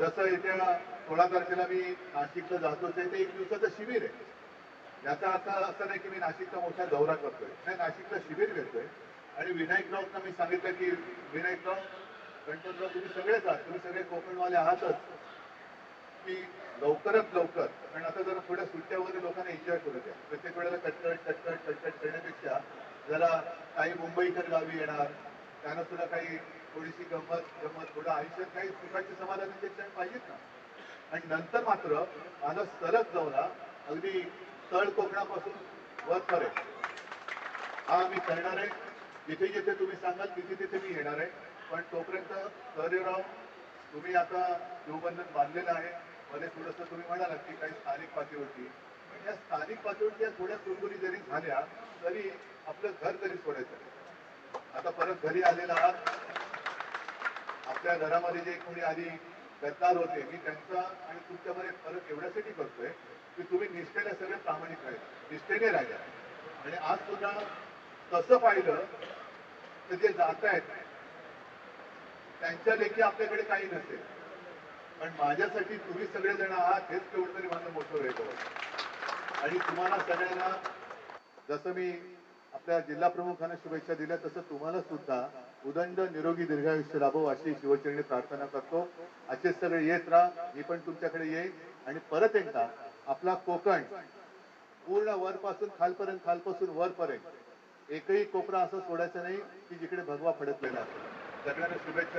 जसं येत्या सोळा तारखेला मी नाशिकला जातोच आहे ते एक दिवसाचं शिबिर आहे. याचा अर्थ असं नाही की मी नाशिकचा मोठा दौरा करतोय. नाही नाशिकला शिबिर घेतोय. आणि विनायक राऊतना मी सांगितलं की विनायकराव गणपतराव तुम्ही सगळेच आहात तुम्ही सगळे कोकणवाले आहातच. की लवकरात लवकर कारण आता जरा थोड्या सुट्ट्या वगैरे लोकांना एन्जॉय करू द्या. प्रत्येक वेळेला कटकट कटकट कटकट करण्यापेक्षा जरा काही मुंबईकर गावी येणार त्यांना सुद्धा काही थोडीशी गंमत गंमत थोडं आयुष्यात काही सुखाची समाधानाचे क्षण पाहिजेत ना. आणि नंतर मात्र माझा सलग जवळा अगदी तळ कोकणापासून वरपर्यंत हा मी करणार आहे. जिथे जिथे तुम्ही सांगाल तिथे तिथे मी येणार आहे. पण तोपर्यंत सहदेवराव तुम्ही आता जीवबंधन बांधलेलं आहे. मध्ये थोडंसं तुम्ही म्हणालात की काही स्थानिक पातळीवरती. पण या स्थानिक पातळीवरती या थोड्या कुरकुरी जरी झाल्या तरी आपलं घर तरी सोडायचं आता परत घरी आलेला आहात. आपल्या घरामध्ये जे कोणी आधी गद्दार होते मी त्यांचा आणि तुमच्यामध्ये फरक एवढ्यासाठी करतोय की तुम्ही निष्ठेने सगळे प्रामाणिक राहिले निष्ठेने राहिल्या. आणि आज सुद्धा तसं पाहिलं तर जे जात आहेत त्यांच्या लेखी आपल्याकडे काही नसेल. पण माझ्यासाठी तुम्ही सगळेजण आहात हेच तेवढं तरी माझं मोठं वेगळं आणि तुम्हाला सगळ्यांना जसं मी आपल्या जिल्हा प्रमुखांना शुभेच्छा दिल्या. तसं तुम्हाला सुद्धा उदंड निरोगी दीर्घायुष्य लाभो अशी शिवचरणी प्रार्थना करतो. असेच सगळे येत राहा. मी पण तुमच्याकडे येईल आणि परत एकदा आपला कोकण पूर्ण वरपासून खालपर्यंत खालपासून वरपर्यंत एकही कोपरा असं सोडायचं नाही की जिकडे भगवा फडकलेला सगळ्यांना शुभेच्छा